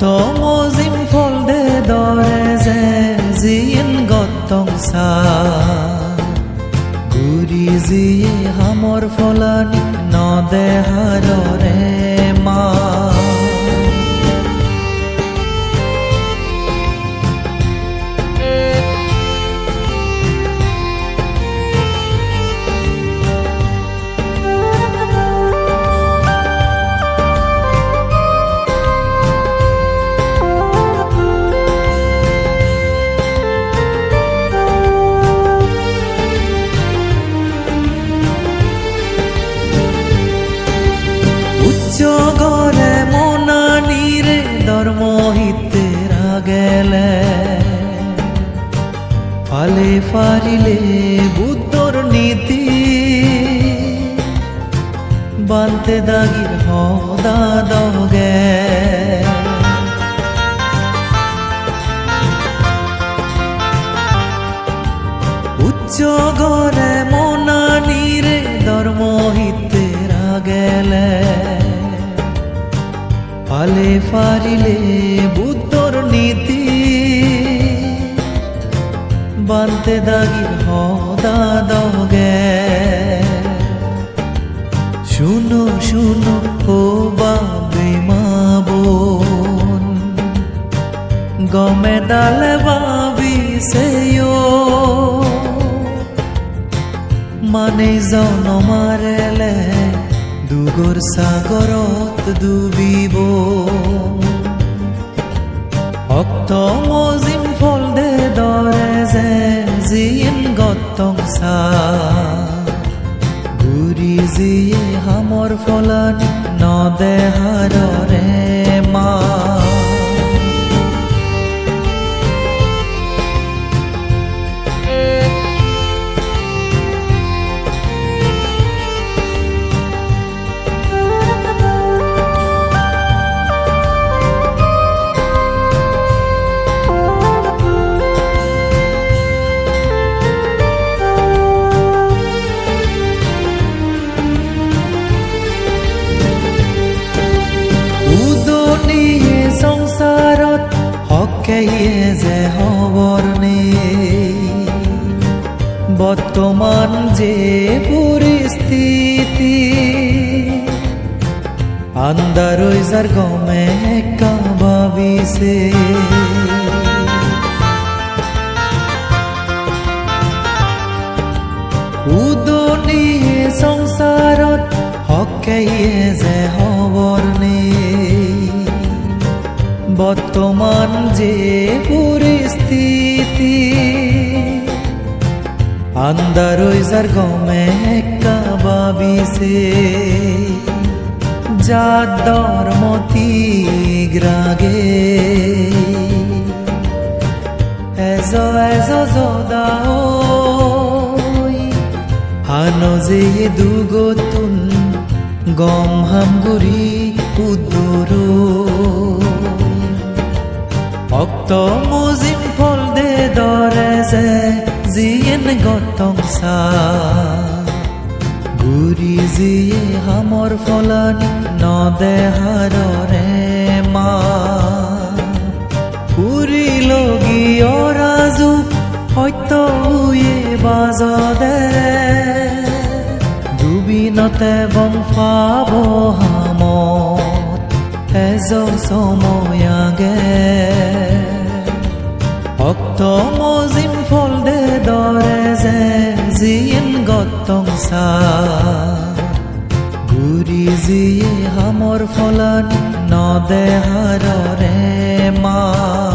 লগি জিম ফল দে দৰে যে জিন গতম ঘূৰি যিয়ে হামৰ ফলানি হাৰৰে মা উচ্চ গেলে ফালে ফারিলে বুদ্ধর নীতি। বানতে দাগির হদা দগে। উচ্চ গরে মনানিরে ধর্ম হিতেরা গেলে ফালে ফারিলে বুদ্ধর বানতে দাগির হদা দগে শুনো শুনো ও বাবে মা বোন। গমে ডালে ভাবি সেও মানে জনমাৰেলে দুগৰ সাগৰত ডুবিব। ভক্ত মজিম ঘূৰি যিয়ে হামৰ ফলানি নদে যে হবর নেই। বৰ্তমান যে পৰিস্থিতি ওই যার গমে কাবাবিছে বৰ্তমান যে পৰিস্থিতি আন্দারই যার গমে কাবাবিছে যার ধর্মতি গ্রাগে এজ এজ জদাও হানো যে দুগতুন গম হামগুৰি উদৰো চা ঘূৰি যিয়ে হামৰ ফলানি নদে হাৰৰে মা। ফুৰি লগি অৰাজু সত্য উয়ে বাজদে। দুবিনতে বংশাব হামত, এজ সময়াগে Gurizien gotong sa Gurizien hamor falan no de harore ma